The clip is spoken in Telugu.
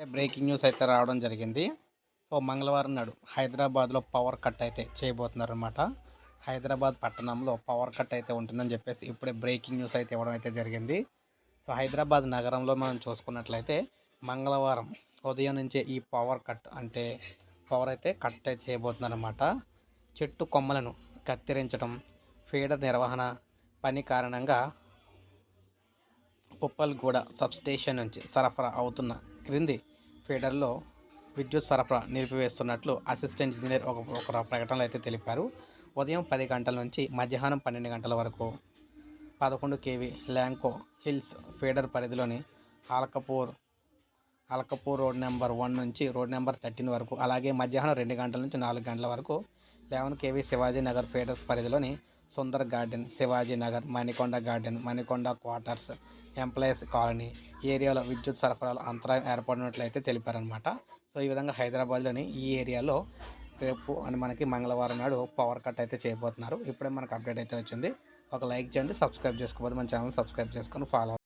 బ్రేకింగ్ న్యూస్ అయితే రావడం జరిగింది. సో మంగళవారం నాడు హైదరాబాద్లో పవర్ కట్ అయితే చేయబోతున్నారు అనమాట హైదరాబాద్ పట్టణంలో పవర్ కట్ అయితే ఉంటుందని చెప్పేసి ఇప్పుడే బ్రేకింగ్ న్యూస్ అయితే ఇవ్వడం అయితే జరిగింది. సో హైదరాబాద్ నగరంలో మనం చూసుకున్నట్లయితే మంగళవారం ఉదయం నుంచే ఈ పవర్ కట్ అంటే పవర్ అయితే కట్ అయితే చెట్టు కొమ్మలను కత్తిరించడం ఫీడర్ నిర్వహణ పని కారణంగా పుప్పల్గూడ సబ్స్టేషన్ నుంచి సరఫరా అవుతున్న క్రింది ఫీడర్లో విద్యుత్ సరఫరా నిలిపివేస్తున్నట్లు అసిస్టెంట్ ఇంజనీర్ ఒక ఒక ప్రకటనలో అయితే తెలిపారు. ఉదయం పది గంటల నుంచి మధ్యాహ్నం పన్నెండు గంటల వరకు పదకొండు కేవీ ల్యాంకో హిల్స్ ఫీడర్ పరిధిలోని Alkapur Alkapur road number one నుంచి రోడ్ నెంబర్ థర్టీన్ వరకు అలాగే మధ్యాహ్నం రెండు గంటల నుంచి నాలుగు గంటల వరకు eleven KV Shivaji Nagar feeders పరిధిలోని Sundar garden Shivaji Nagar Manikonda garden Manikonda quarters employees colony ఏరియాలో విద్యుత్ సరఫరాలు అంతరాయం ఏర్పడినట్లయితే తెలిపారనమాట సో ఈ విధంగా హైదరాబాద్లోని ఈ ఏరియాలో రేపు అని మనకి మంగళవారం నాడు పవర్ కట్ అయితే చేయబోతున్నారు. ఇప్పుడే మనకు అప్డేట్ అయితే వచ్చింది. ఒక లైక్ చేయండి సబ్స్క్రైబ్ చేసుకోకపోతే మన ఛానల్ సబ్స్క్రైబ్ చేసుకొని ఫాలో